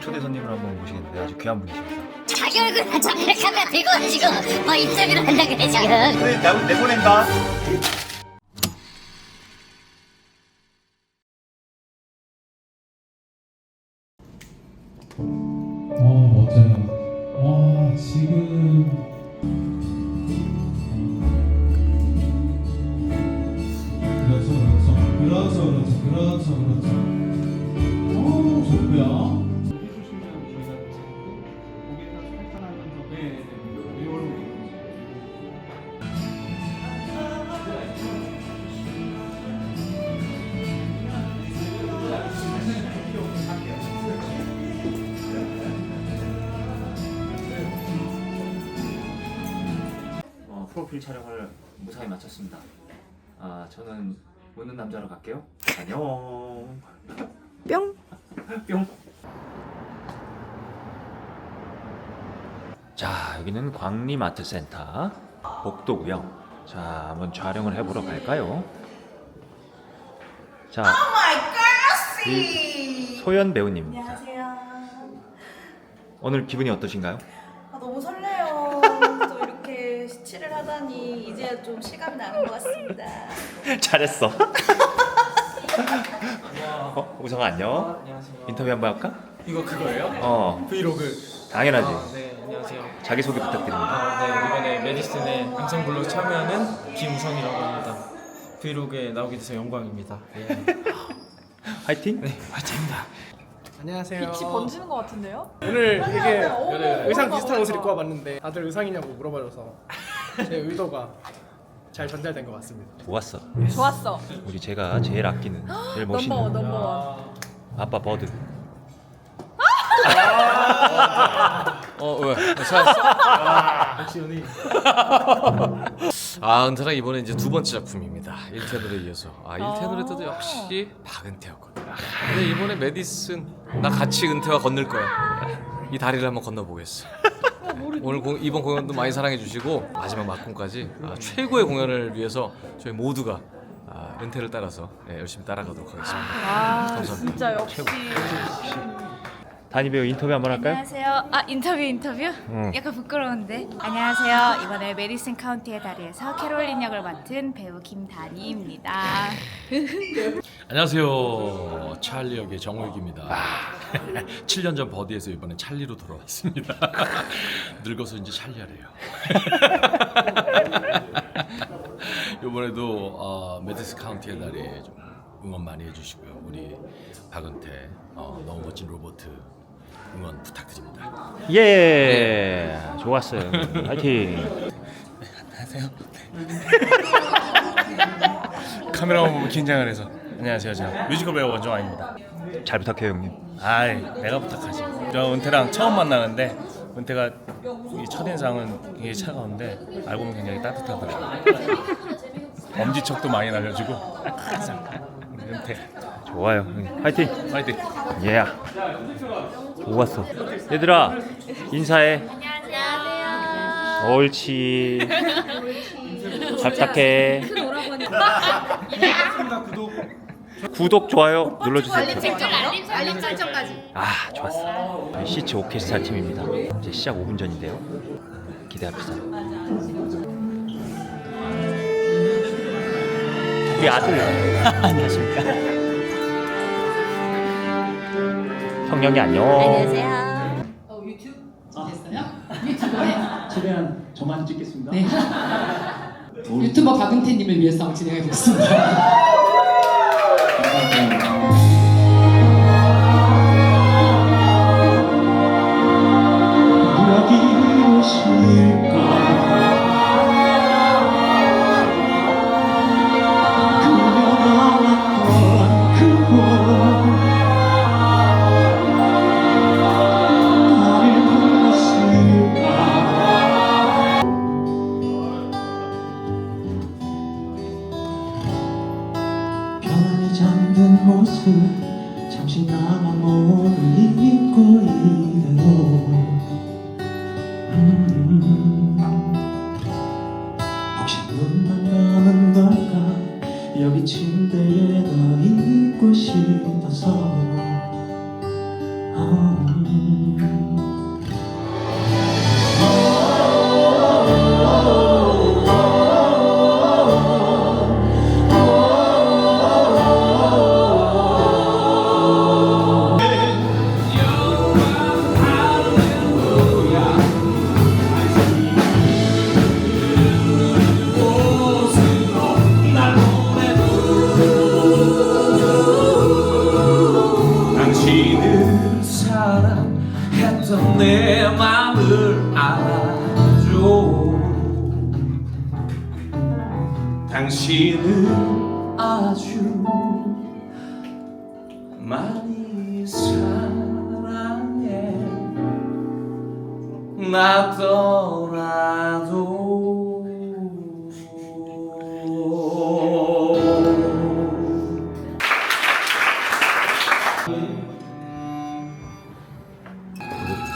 초대 손님을 한번 모시겠는데 아주 귀한 분이십니다. 자기 얼굴 저 카메라 들고 지금 뭐 인터뷰를 한다 그래 지금 그래, 나 내보낸다. 프로필 촬영을 무사히 마쳤습니다. 아, 저는 웃는 남자로 갈게요. 안녕. 뿅. 뿅. 자, 여기는 광림아트센터 복도고요. 자, 한번 촬영을 해보러 갈까요? 자, 이 소연 배우님입니다. 안녕하세요. 오늘 기분이 어떠신가요? 아, 너무 설레요. 또 이렇게 칠을 하다니 이제 좀 실감이 나는 것 같습니다. 잘했어. 어, 우성아 안녕. 안녕하세요. 인터뷰 한번 할까? 이거 그거예요? 어, 브이로그. 당연하지. 아, 네, 안녕하세요. 자기 소개 부탁드립니다. 아, 네, 이번에 메디슨의 영상 블로그 참여하는 김우성이라고 합니다. 브이로그에 나오게 돼서 영광입니다. 예. 화이팅. 네, 화이팅입니다. 안녕하세요. 빛이 번지는 것 같은데요? 오늘 이게 그래. 의상 비슷한 옷을 입고 와봤는데 다들 의상이냐고 물어봐줘서 제 의도가 잘 전달된 것 같습니다. 좋았어. 좋았어. 우리 제가 제일 아끼는 제일 멋있는 넘버원 넘버원. 아빠 버드. 어 왜? 찾았어? 역시 연예인. 아 은퇴랑 이번에 이제 두 번째 작품입니다. 1태 노래 이어서 아 1태 노래도 역시 박은태였거든. 근데 이번에 메디슨 나 같이 은퇴와 건널 거야. 이 다리를 한번 건너보겠어. 오늘 공, 이번 공연도 많이 사랑해 주시고 마지막 막공까지 아, 최고의 공연을 위해서 저희 모두가 아, 은퇴를 따라서 예, 열심히 따라가도록 하겠습니다. 아 감사합니다. 진짜 역시. 다니 배우 인터뷰 한번 할까요? 안녕하세요. 아 인터뷰 인터뷰? 응. 약간 부끄러운데. 안녕하세요. 이번에 메디슨 카운티의 다리에서 캐롤린 역을 맡은 배우 김다니입니다. 안녕하세요. 찰리 역의 정우익입니다. 7년 전 버디에서 이번에 찰리로 돌아왔습니다. 늙어서 이제 찰리하래요. 이번에도 어, 메디스 카운티의 날에 좀 응원 많이 해주시고요. 우리 박은태 어, 너무 멋진 로버트 응원 부탁드립니다. 예. 좋았어요. 화이팅. 카메라만 보면 긴장을 해서 안녕하세요 저 뮤지컬 배우 원종환입니다 잘 부탁해요 형님. 아이 내가 부탁하지 저 은퇴랑 처음 만나는데 은퇴가 이 첫인상은 굉장히 차가운데 알고 보면 굉장히 따뜻하더라고요 엄지척도 많이 날려주고 항상 은퇴 좋아요. 형님. 화이팅. 파이팅 예. 좋았어. 얘들아 인사해. 안녕하세요. 옳지. 잘 부탁해. 구독 좋아요 눌러주세요. 알림 설정까지. 아 좋았어. 저희 시츠 오케스트라 팀입니다. 이제 시작 5분 전인데요. 기대합시다. 우리 아들. 안녕하십니까. 형령이 안녕. 안녕하세요. 최대한 저만 찍겠습니다. 유튜버 박은태님을 위해서 진행해 보겠습니다.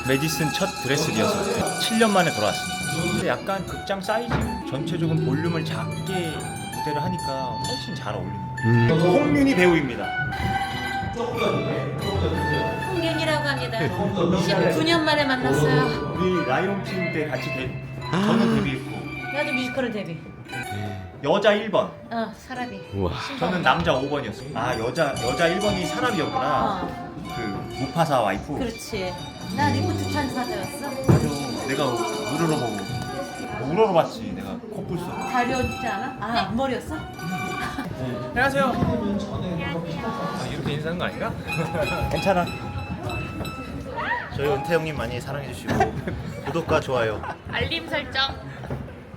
메디슨 첫 드레스 리허설 7년 만에 돌아왔습니다. 근데 약간 극장 사이즈 전체적인 볼륨을 작게 무대를 하니까 훨씬 잘 어울립니다. 홍윤희 배우입니다. 홍윤이라고 합니다. 19년 만에 만났어요. 우리 라이온킹 때 같이 데, 저는 데뷔했고 나도 뮤지컬을 데뷔. 여자 1번, 어, 사람이. 우와 저는 남자 5번이었어요. 아 여자 여자 1번이 사람이었구나. 어, 그 무파사 와이프. 그렇지. 나 리포트 찬사자였어. 맞아. 내가 우러러 보고 우러러 봤지. 내가 코뿔소. 가려웠지 않아? 아, 앞머리였어? 안녕하세요. 아, 이렇게 인사하는 거 아닌가? 괜찮아. 저희 은태 형님 많이 사랑해 주시고 구독과 좋아요. 알림 설정.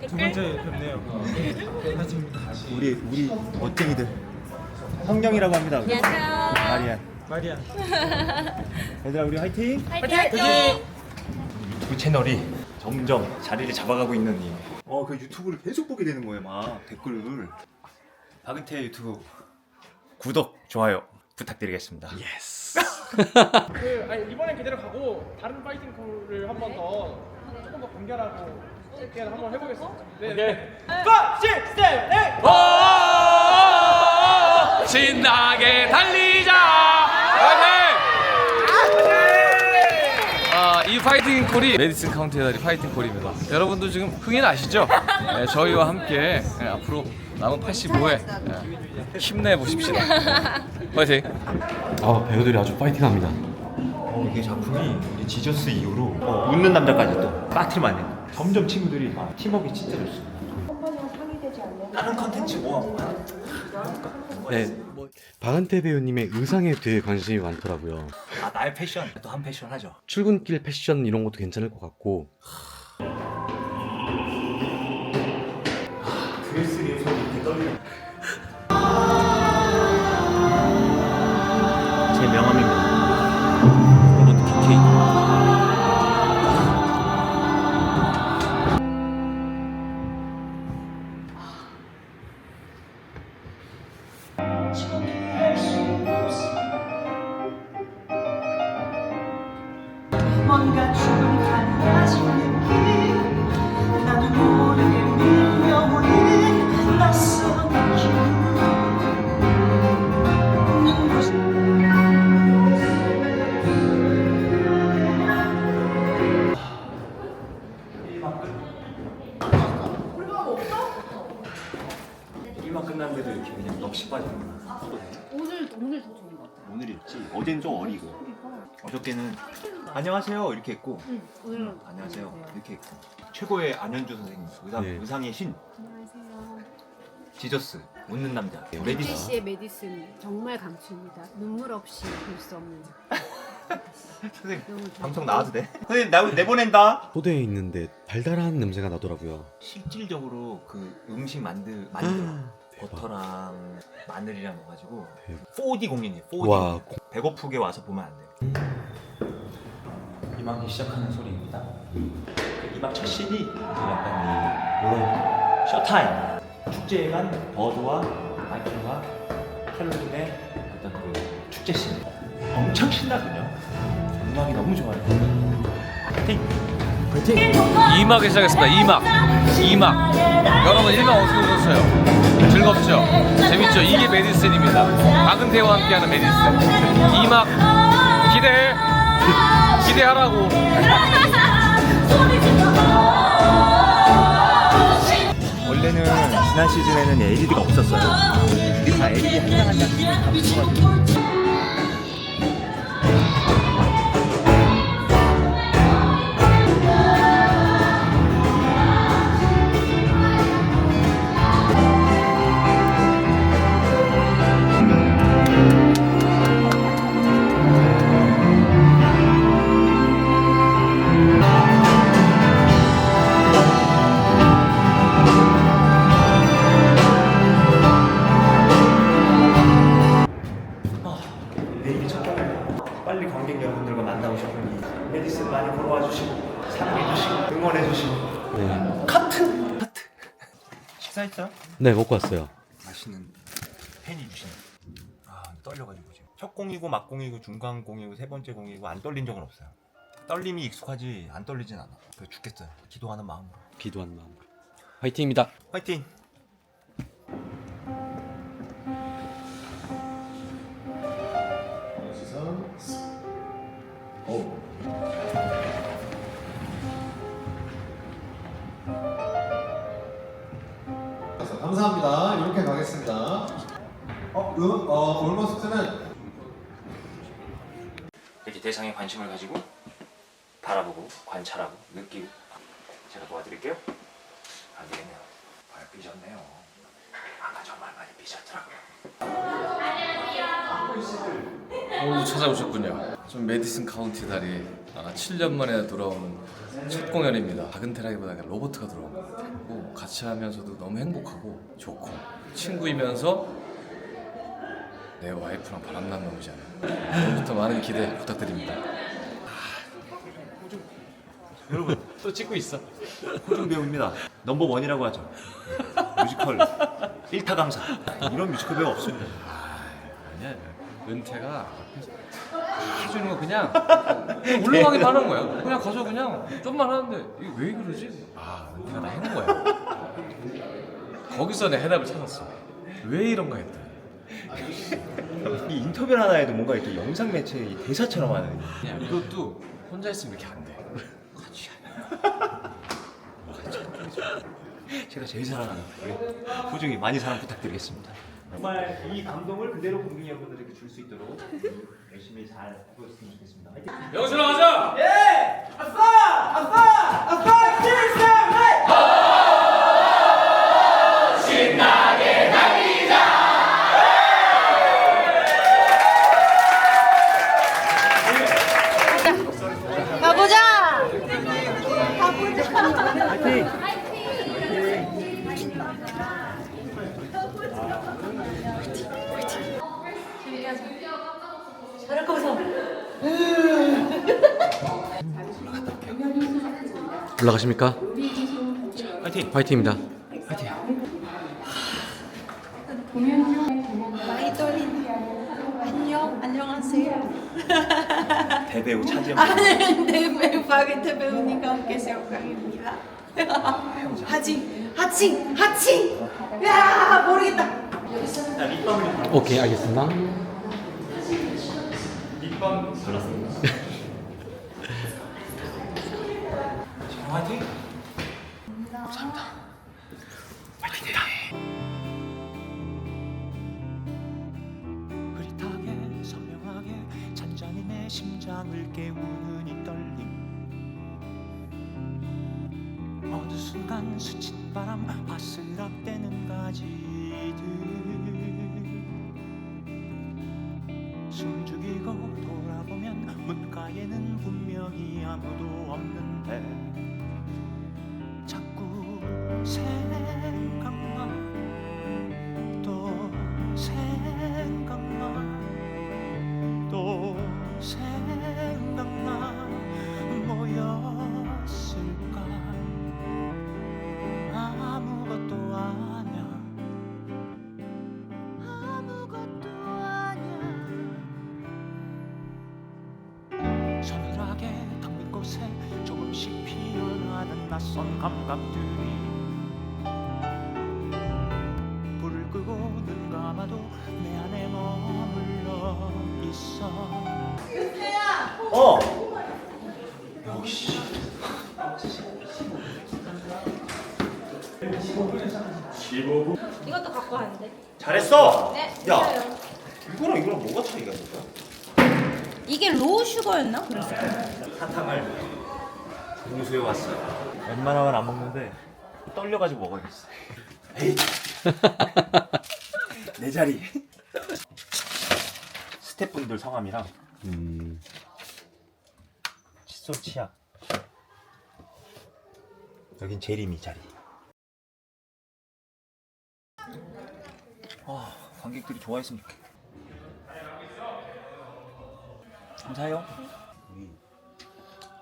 두 번째 뵙네요. 우리 우리 멋쟁이들. 성경이라고 합니다. 안녕하세요. 마리안. 마리아. 얘들아 우리 화이팅. 화이팅! 유튜브 채널이 점점 자리를 잡아가고 있는 이. 어, 그 유튜브를 계속 보게 되는 거예요, 막 댓글을. 박은태 유튜브 구독, 좋아요 부탁드리겠습니다. 예스. 그 아니 이번엔 그대로 가고 다른 파이팅 콜을 한 번 더 조금 더 간결하고 짧게 한번 해보겠습니다. 네. 네. 5, 6, 7, 8. 오! 신나게 달리자! 파이팅! 아, 이 파이팅 콜이 메디슨 카운티의 달이 파이팅 콜입니다. 여러분도 지금 흥이 나시죠? 네, 저희와 함께 네, 앞으로 남은 85회 네, 힘내보십시다. 파이팅! 아 배우들이 아주 파이팅합니다. 어, 이게 작품이 우리 지저스 이후로 어, 웃는 남자까지 또 빠트만 해. 점점 친구들이 막 팀워크 진짜 좋습니다. 다른 컨텐츠 뭐 네, 박은태 배우님의 의상에 되게 관심이 많더라고요. 아, 나의 패션 또 한 패션 하죠. 출근길 패션 이런 것도 괜찮을 것 같고 오늘, 더 좋은 것 같아. 오늘 일지 어제는 좀 어리고 어저께는 안녕하세요 이렇게 했고 응, 오늘은 음, 안녕하세요 이렇게 했고 최고의 안현주 선생님 의상, 네. 의상의 신 안녕하세요. 지저스 웃는 남자 혜지 메디슨 씨의 메디슨 정말 강추입니다. 눈물 없이 볼 수 없는. 선생님 너무 좋아. 방송 나와도 돼? 선생님 나 내보낸다 포대에 있는데 달달한 냄새가 나더라고요. 실질적으로 그 음식 만들 만들어 대박. 버터랑 마늘이랑 넣어가지고 대박. 4D 공연이에요 4D 와, 배고프게 와서 보면 안 돼. 이막이 시작하는 소리입니다. 그 이막 첫 씬이 약간 이 이런 쇼타임 축제에 간 버드와 마이클과 캘로린의 어떤 그 축제 씬 엄청 신나거든요. 음악이 너무 좋아요. 파이팅! 파이팅! 2막 시작했습니다. 2막. 2막. 여러분 1막 어떻게 보셨어요? 즐겁죠? 재밌죠? 이게 메디슨입니다. 박은태와 함께하는 메디슨. 2막 기대해. 기대하라고. 원래는 지난 시즌에는 LED가 없었어요. 다 LED 한장한 장씩 다 붙여가지고 네, 먹고 왔어요. 맛있는 팬이 주신 아 떨려가지고 지금 첫 공이고 막 공이고 중간 공이고 세 번째 공이고 안 떨린 적은 없어요 떨림이 익숙하지 안 떨리진 않아 그래 죽겠어요 기도하는 마음으로 기도하는 마음으로. 화이팅입니다. 화이팅 어, 음, 어, 올머 숙제는 이렇게 대상에 관심을 가지고 바라보고 관찰하고 느끼고. 제가 도와드릴게요. 안 되겠네요. 발 삐졌네요. 아까 정말 많이 삐졌더라고요. 오 찾아오셨군요. 좀 메디슨 카운티 다리 아, 7년 만에 돌아오는 첫 공연입니다. 박은태라기보다 그냥 로버트가 들어온 것 같고 같이 하면서도 너무 행복하고 좋고 친구이면서 내 와이프랑 바람난 놈이잖아요. 오늘부터 많은 기대 부탁드립니다. 여러분 또 찍고 있어 호중 배우입니다 넘버 원이라고 하죠 뮤지컬 1타 강사 이런 뮤지컬 배우 없습니다 아니야 은퇴가 해주는 거 그냥, 그냥 올라가기만 하는 거야. 그냥 가서 그냥 좀만 하는데 이게 왜 그러지? 아 은퇴가 다 해는 거야. 거기서 내 해답을 찾았어. 왜 이런가 했더니 이 인터뷰 하나에도 뭔가 이렇게 영상 매체 이 대사처럼 하는 그냥 이것도 혼자 있으면 이렇게 안 돼. 같이 제가 제일 사랑하는 호중이 많이 사랑 부탁드리겠습니다 정말 이 감동을 그대로 국민 여러분들에게 줄 수 있도록 열심히 잘 해보셨으면 좋겠습니다 화이팅! 영준아 가자. 예! 아싸! 아싸! 아싸! 올라가십니까? 화이팅! 화이팅입니다. 많이 떨리네. 안녕. 안녕하세요. 대배우 차지영 네, 매우 바게트 배우니까 함께 세워강입니다. 하칭, 하칭, 하칭. 야 모르겠다. 오케이, 알겠습니다. 립밤 발랐습니다 숨 죽이고 돌아보면 문가에는 분명히 아무도 없는데 자꾸 생 감각들이 불을 끄고 눈 감아도 내 안에 머물러 있어 어! 역시 이것도 갖고 왔는데. 잘했어! 네. 야. 이거랑 이거랑 뭐가 차이가 있을까? 이게 로우 슈거였나? 그랬어. 사탕을 공수해 왔어요. 웬만하면 안 먹는데 떨려가지고 먹어야겠어. 에이. 내 자리. 스태프분들 성함이랑 음, 칫솔 치약. 여긴 제리미 자리. 아 관객들이 좋아했으면 좋겠다 감사해요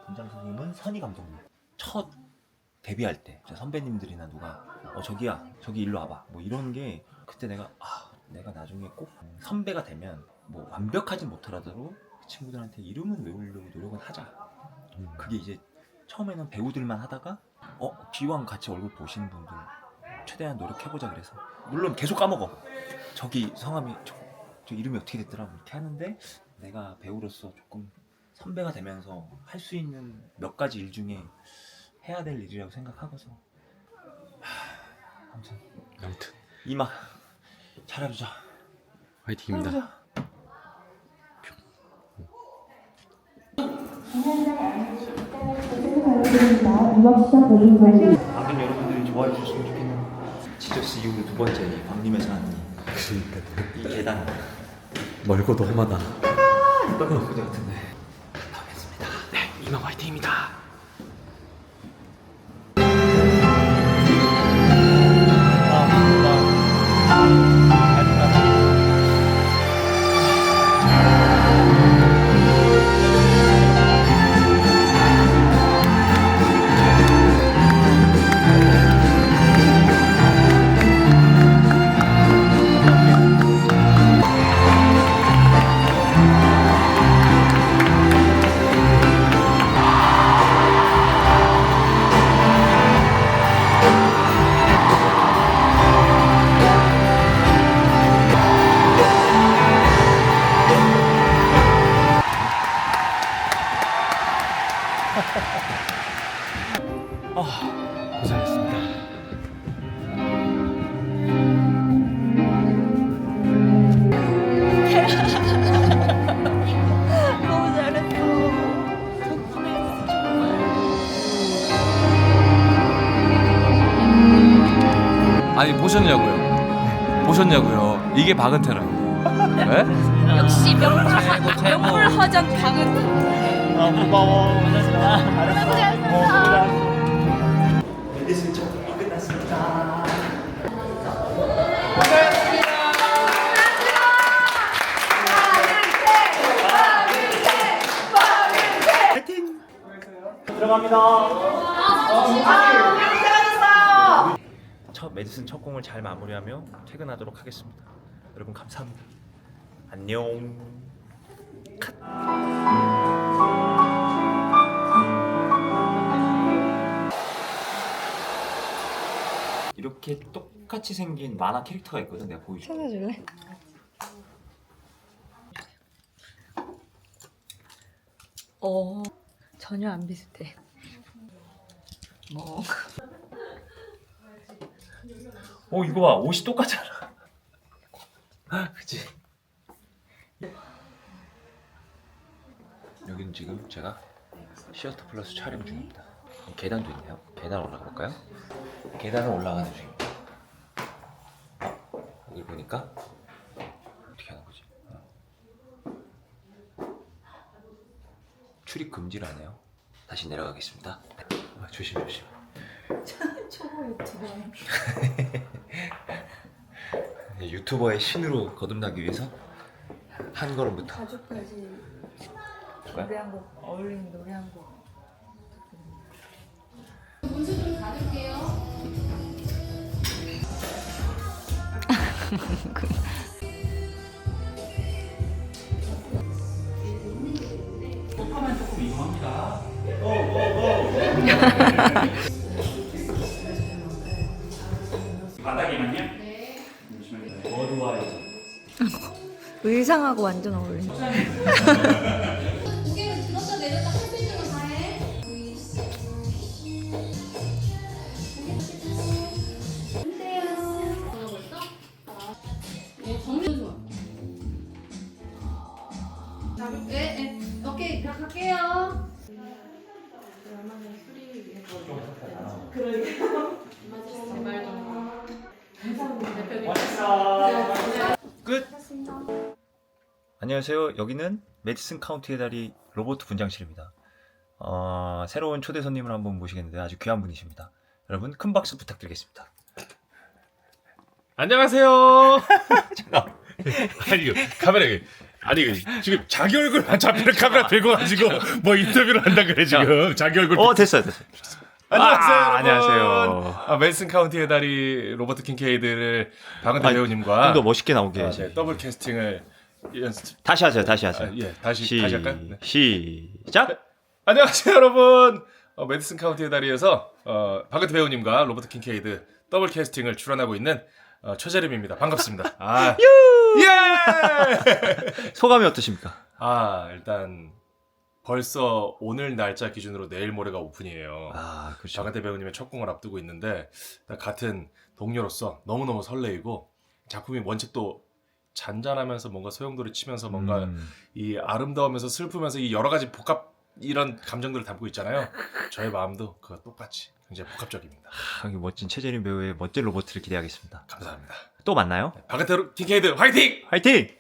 분장 선생님은 선희 감독님. 첫 데뷔할 때 선배님들이나 누가 어 저기야 저기 일로 와봐 뭐 이런 게 그때 내가 아 내가 나중에 꼭 선배가 되면 뭐 완벽하진 못하더라도 그 친구들한테 이름은 외우려고 노력은 하자. 그게 이제 처음에는 배우들만 하다가 어 기왕 같이 얼굴 보시는 분들 최대한 노력해보자 그래서 물론 계속 까먹어. 저기 성함이 저, 저 이름이 어떻게 됐더라 뭐 이렇게 하는데 내가 배우로서 조금 선배가 되면서 할 수 있는 몇 가지 일 중에 해야 될 일이라고 생각하고서 하, 아무튼 아무튼 이막 잘해보자. 화이팅입니다. 잘해보자. 많은 여러분들이 좋아해 주셨으면 좋겠는 지저스 이후로 두 번째 이 광림에서 하는 이, 이 계단 멀고도 험하다. 이건 그대 같은데 네, 이만 화이팅입니다. 보셨냐고요? 보셨냐고요? 이게 박은태라고. 네? 역시 명불 명불허전 강은. 아 고마워 잘했어 메디슨 작품이 끝났습니다. 들어갑니다 첫 메디슨 첫 공을 잘 마무리하며 퇴근하도록 하겠습니다. 여러분 감사합니다. 안녕. 이렇게 똑같이 생긴 만화 캐릭터가 있거든. 내가 보여줄게. 찾아줄래? 어 전혀 안 비슷해. 뭐 어 이거 봐 옷이 똑같잖아. 그치? 여기는 지금 제가 시어터 플러스 촬영 중입니다. 계단도 있네요. 계단 올라가 볼까요? 계단을 올라가는 중입니다. 어, 여기 보니까 어떻게 하는 거지? 어. 출입 금지를 하네요. 다시 내려가겠습니다. 아, 조심 조심. 초보 유튜버. 유튜버의 신으로 거듭나기 위해서 한 걸음부터. 가족까지 볼까요? 노래 한곡 어울리는 노래 한 곡. 의상하고 완전 어울린다. 안녕하세요. 여기는 메디슨 카운티의 다리 로버트 분장실입니다. 어, 새로운 초대 손님을 한번 모시겠는데 아주 귀한 분이십니다. 여러분 큰 박수 부탁드리겠습니다. 안녕하세요. 아니 카메라 아니 지금 자기 얼굴만 잡히는 카메라 들고 가지고 뭐 인터뷰를 한다 그래 지금 자기 얼굴. 어 됐어요 됐어요. 안녕하세요. 아, 여러분. 안녕하세요. 아, 메디슨 카운티의 다리 로버트 킹케이드를 박은태 아, 배우님과 좀 더 멋있게 나오게 아, 해야지. 네, 더블 캐스팅을 연습. 다시 하세요 다시 하세요. 아, 예, 다시 시, 다시 할까요? 네. 시작. 안녕하세요 여러분. 어, 메디슨 카운티의 다리에서 어, 박은태 배우님과 로버트 킹케이드 더블 캐스팅을 출연하고 있는 어, 최재림입니다. 반갑습니다. 아, 예! 소감이 어떠십니까? 아 일단 벌써 오늘 날짜 기준으로 내일 모레가 오픈이에요. 아 그렇죠. 박은태 배우님의 첫 공을 앞두고 있는데 같은 동료로서 너무너무 설레이고 작품이 원체 또 잔잔하면서 뭔가 소용돌이 치면서 뭔가 음. 이 아름다우면서 슬프면서 이 여러 가지 복합 이런 감정들을 담고 있잖아요. 저의 마음도 그와 똑같이 굉장히 복합적입니다. 아, 여기 멋진 최재림 배우의 멋진 로봇을 기대하겠습니다. 감사합니다. 또 만나요? 박은태 킹케이드 화이팅! 화이팅!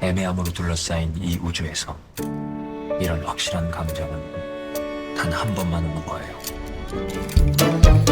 애매함으로 둘러싸인 이 우주에서 이런 확실한 감정은 단 한 번만 오는 거예요.